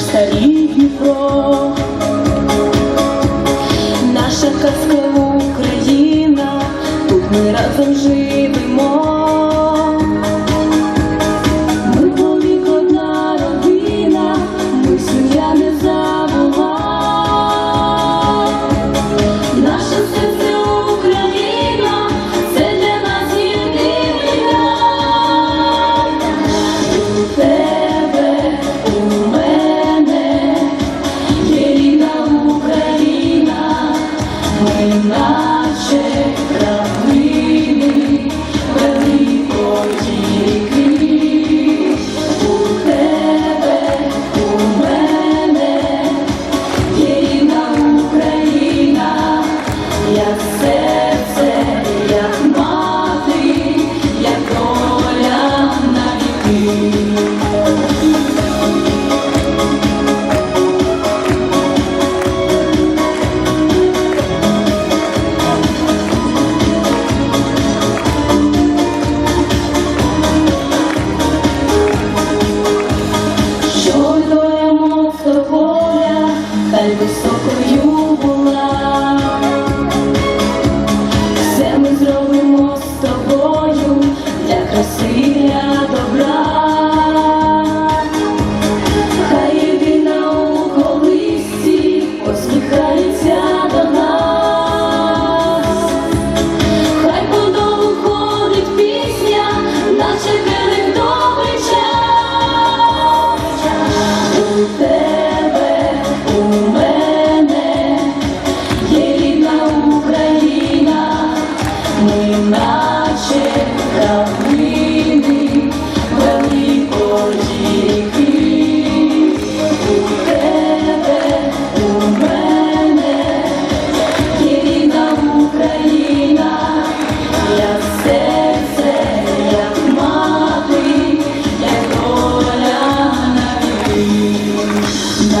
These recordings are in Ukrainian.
старий Дніпро, наша казкова Україна, тут ми разом живемо.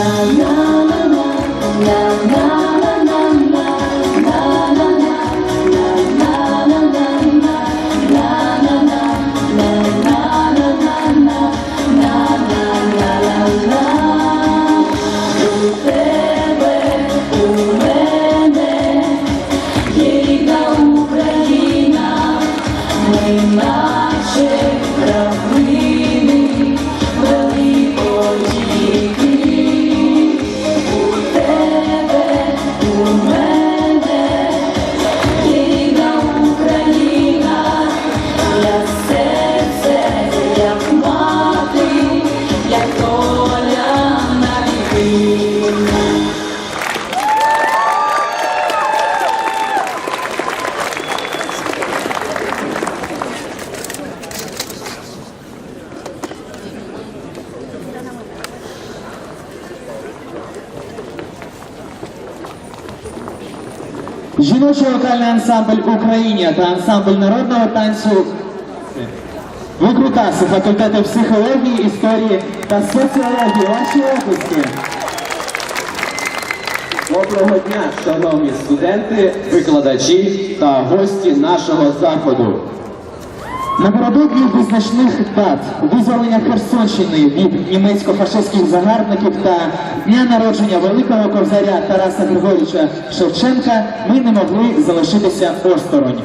na na Жіночий вокальний ансамбль Україні та ансамбль народного танцю. Викрутаси факультету психології, історії та соціології. Ваші області. Доброго дня, шановні студенти, викладачі та гості нашого заходу. Напередодні визначних дат визволення Херсонщини від німецько-фашистських загарбників та дня народження великого ковзаря Тараса Григорьовича Шевченка ми не могли залишитися осторонь.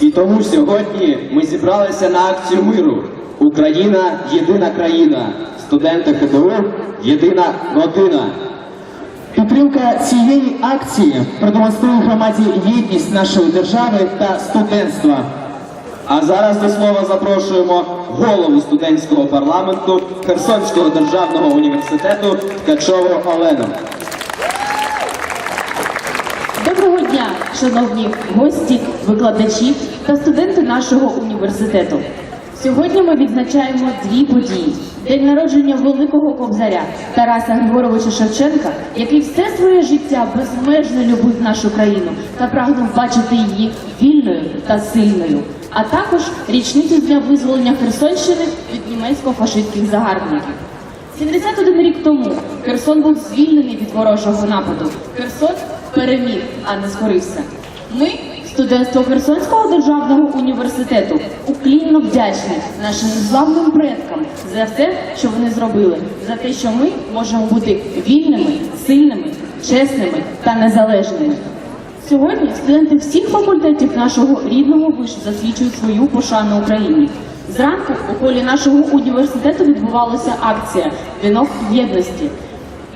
І тому сьогодні ми зібралися на акцію миру. Україна єдина країна. Студенти ХТУ єдина родина. Підтримка цієї акції продемонструє громаді єдність нашої держави та студентства. А зараз до слова запрошуємо голову студентського парламенту Херсонського державного університету Ткачову Олену. Доброго дня, шановні гості, викладачі та студенти нашого університету. Сьогодні ми відзначаємо дві події: день народження великого кобзаря Тараса Григоровича Шевченка, який все своє життя безмежно любив нашу країну та прагнув бачити її вільною та сильною. А також річницю з дня визволення Херсонщини від німецько-фашистських загарбників. 71 рік тому Херсон був звільнений від ворожого нападу. Херсон переміг, а не скорився. Ми, студентство Херсонського державного університету, уклінно вдячні нашим славним предкам за все, що вони зробили, за те, що ми можемо бути вільними, сильними, чесними та незалежними. Сьогодні студенти всіх факультетів нашого рідного вишу засвідчують свою пошану Україні. Зранку у холі нашого університету відбувалася акція Вінок єдності.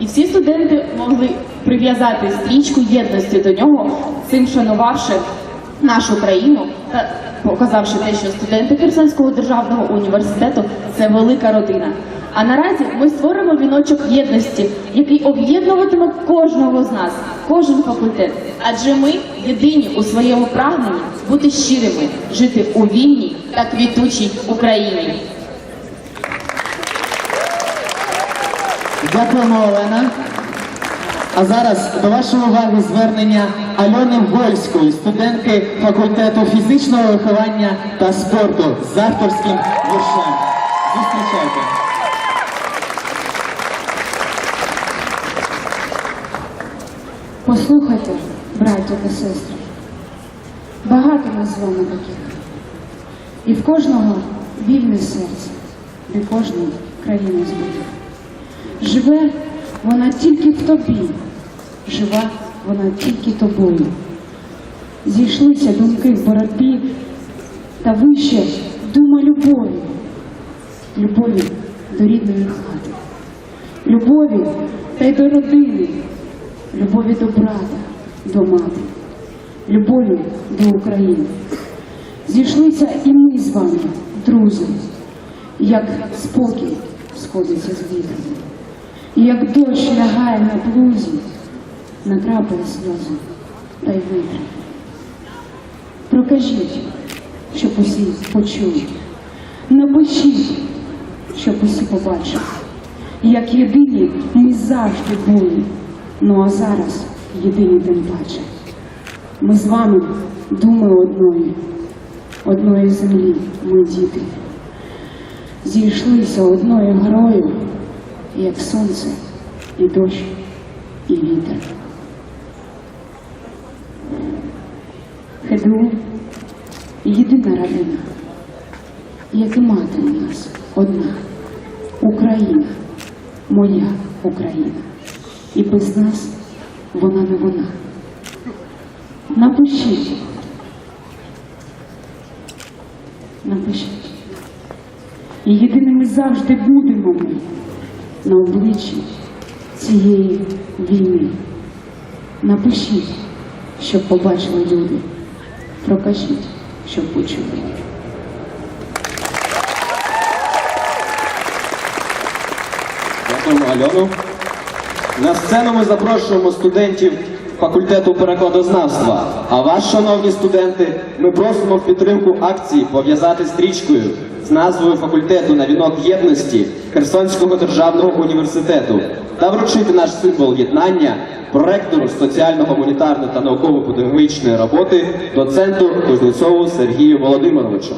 І всі студенти могли прив'язати стрічку єдності до нього, цим шанувавши нашу країну та показавши те, що студенти Херсонського державного університету це велика родина. А наразі ми створимо віночок єдності, який об'єднуватиме кожного з нас, кожен факультет. Адже ми єдині у своєму прагненні бути щирими, жити у вільній та квітучій Україні. Дякуємо, Олена. А зараз до вашої уваги звернення Альони Вольської, студентки факультету фізичного виховання та спорту з авторським віршем. Зустрічайте. Послухайте, браття та сестри, багато нас з вами таких. І в кожного вільне серце, для кожної країни збудів. Живе вона тільки в тобі, жива вона тільки тобою. Зійшлися думки в боротьбі, та вище дума любові, любові до рідної хати, любові та й до родини, любові до брата, до мати, любові до України. Зійшлися і ми з вами, друзі, як спокій сходиться з вітром, і як дощ лягає на блузі, накрапає сльози та й витре. Прокажіть, щоб усі почули, напишіть, щоб усі побачили, як єдині ми завжди були, ну а зараз єдині тим паче. Ми з вами думи одної, одної землі, ми діти. Зійшлися одною грою, як сонце, і дощ, і вітер. ХДУ єдина родина, як і мати у нас одна Україна, моя Україна. І без нас вона не вона. Напишіть. Напишіть. І єдиними завжди будемо ми на обличчі цієї війни. Напишіть, щоб побачили люди. Прокажіть, щоб почули. Дякуємо Альону. На сцену ми запрошуємо студентів факультету перекладознавства. А вас, шановні студенти, ми просимо в підтримку акції пов'язати стрічкою з назвою факультету на вінок єдності Херсонського державного університету та вручити наш символ єднання проректору соціально-гуманітарної та науково-педагогічної роботи доценту Кузнєцову Сергію Володимировичу.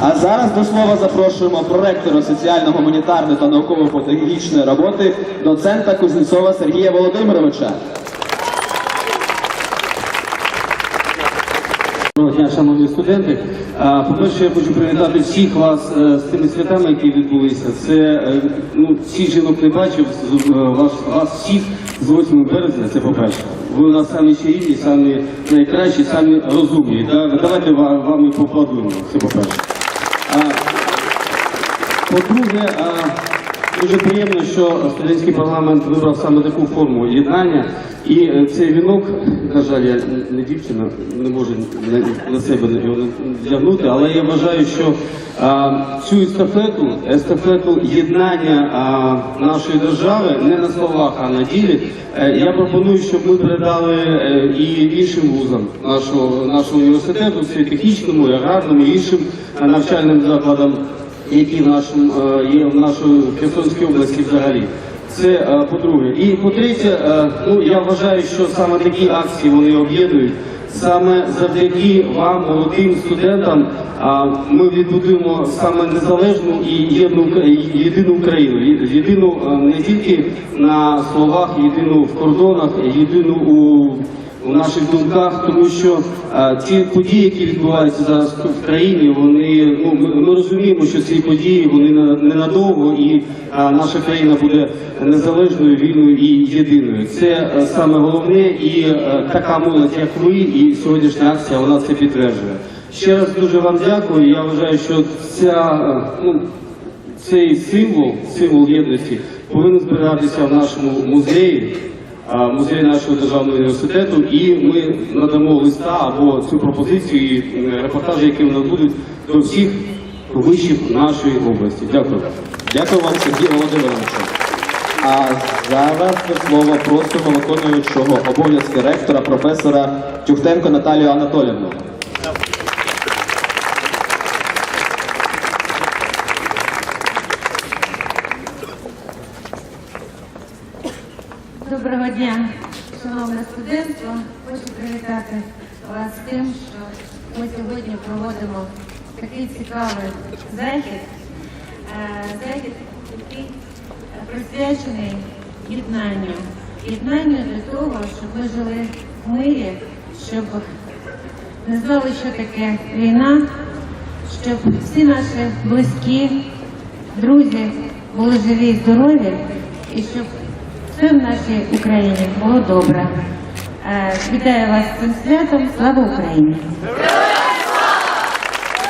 А зараз до слова запрошуємо проректора соціально-гуманітарної та науково-педагогічної роботи доцента Кузнєцова Сергія Володимировича. Доброго дня, шановні студенти. По-перше, я хочу привітати всіх вас е, з тими святами, які відбулися. Це е, ну, всіх жінок не бачив, з- е, вас, вас всіх з 8 березня, це по-перше. Ви у нас самі чарівні, самі найкращі, самі розумні. Да? Давайте ва- вам і поплодуємо, це по-перше. А, По-друге, а, дуже приємно, що студентський парламент вибрав саме таку форму єднання. І е, цей вінок, на жаль, я не дівчина, не можу на, себе його вдягнути, але я вважаю, що а, цю естафету, естафету єднання а, нашої держави не на словах, а на ділі. е, Я пропоную, щоб ми передали е, і іншим вузам нашого, нашого університету, і технічному, аграрному, іншим навчальним закладам які е, є в нашій Херсонській області взагалі. Це е, по-друге. І по-третє, е, ну я вважаю, що саме такі акції вони об'єднують. Саме завдяки вам, молодим студентам, ми відбудуємо саме незалежну і єдну єдину країну. Єдину е, не тільки на словах, єдину в кордонах, єдину у у наших думках, тому що а, ті події, які відбуваються зараз в країні, вони ну ми, ми розуміємо, що ці події вони не- ненадовго, і а, наша країна буде незалежною, вільною і єдиною. Це е, саме головне, і е, така молодь, як ви, і сьогоднішня акція, вона це підтверджує. Ще раз дуже вам дякую. Я вважаю, що ця е, ну цей символ, символ єдності, повинен зберігатися в нашому музеї, а, музеї нашого державного університету, і ми надамо листа або цю пропозицію і е, репортажі, які в нас будуть до всіх вишів нашої області. Дякую. Дякую вам, Сергій Володимировичу. А зараз слово просимо виконуючого обов'язки ректора, професора Тюхтенко Наталію Анатолівну. Доброго дня, шановне студентство. Хочу привітати вас з тим, що ми сьогодні проводимо такий цікавий захід. Е, Захід, який присвячений єднанню. Єднанню для того, щоб ми жили в мирі, щоб не знали, що таке війна, щоб всі наші близькі, друзі були живі і здорові, і щоб все в нашій Україні було добре. Е, Вітаю вас з цим святом. Слава Україні!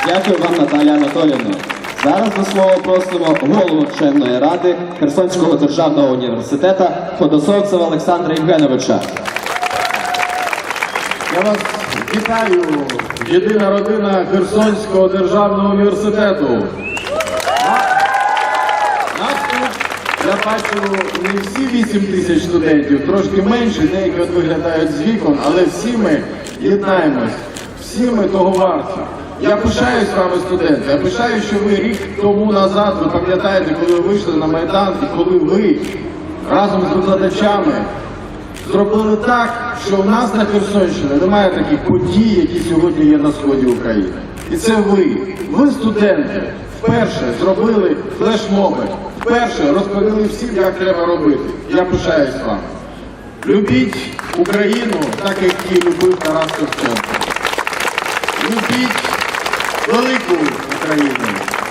Дякую вам, Наталія Анатолівна. Зараз до слова просимо голову вченої ради Херсонського державного університету Ходосовцева Олександра Євгеновича. Я вас вітаю, єдина родина Херсонського державного університету. Нас тут, я бачу, не всі 8 тисяч студентів, трошки менше, деякі от виглядають з вікон, але всі ми єднаємось, всі ми того варті. Я пишаюсь вами, студенти. Я пишаюсь, що ви рік тому назад, ви пам'ятаєте, коли ви вийшли на Майдан і коли ви разом з викладачами зробили так, що в нас на Херсонщині немає таких подій, які сьогодні є на сході України. І це ви, ви студенти, вперше зробили флешмоби, вперше розповіли всім, як треба робити. Я пишаюсь вам. Любіть Україну так, як її любив Тарас Шевченко. Любіть велику Україну,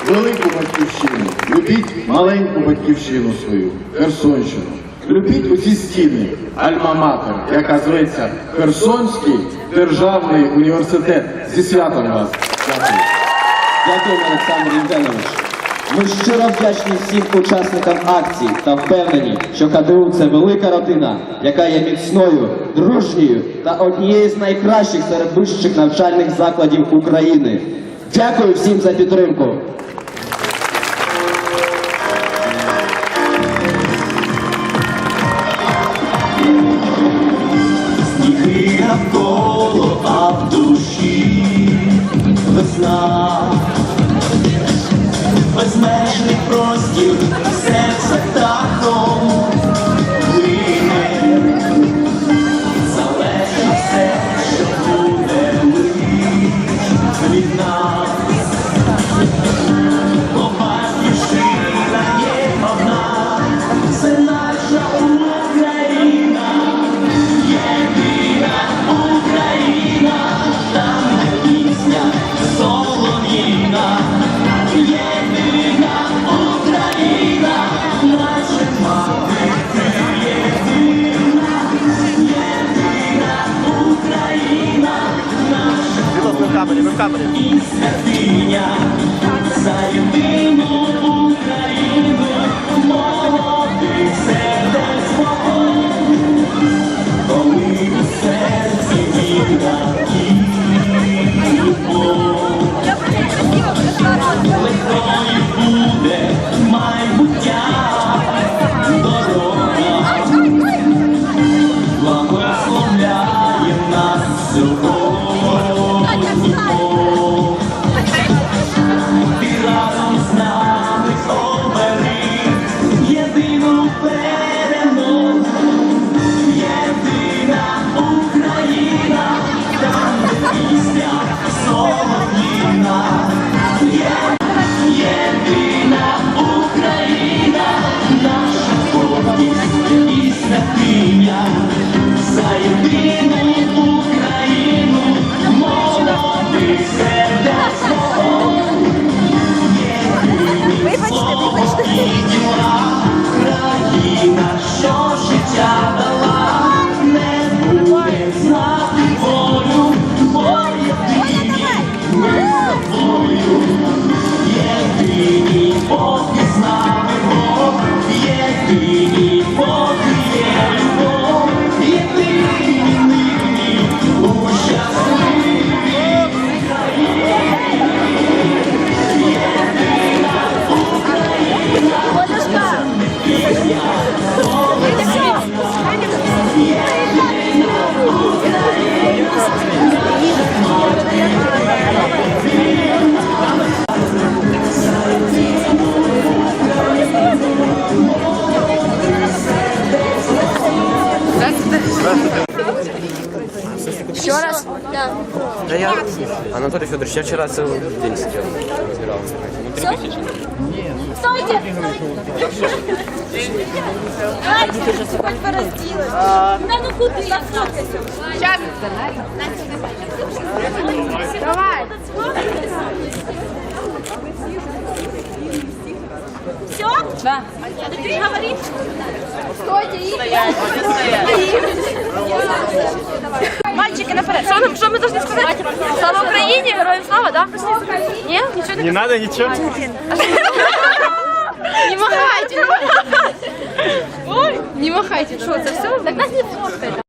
велику батьківщину. Любіть маленьку батьківщину свою, Херсонщину. Любіть усі стіни Альма-Матер, яка зветься Херсонський державний університет. Зі святом вас. Дякую. Дякуємо, Олександр Євгенович. Ми щиро вдячні всім учасникам акції та впевнені, що КДУ це велика родина, яка є міцною, дружньою та однією з найкращих серед вищих навчальних закладів України. Дякую всім за підтримку. Нас сьогодні. Да я, Анатолий Федорович, я вчера целый день сидел, разбирался. Ну, три тысячи. Стойте! Хоть поразділась. Та ну куди? Зараз. Давай. Все? Да. Ты говоришь? Стойте, и... Мальчики, наперед. Что, нам, что мы должны сказать? Слава Украине, героям слава, да? Нет? Ничего не Не надо ничего. Не махайте, не махайте. Не махайте, что, это все? Так нас не фоткает.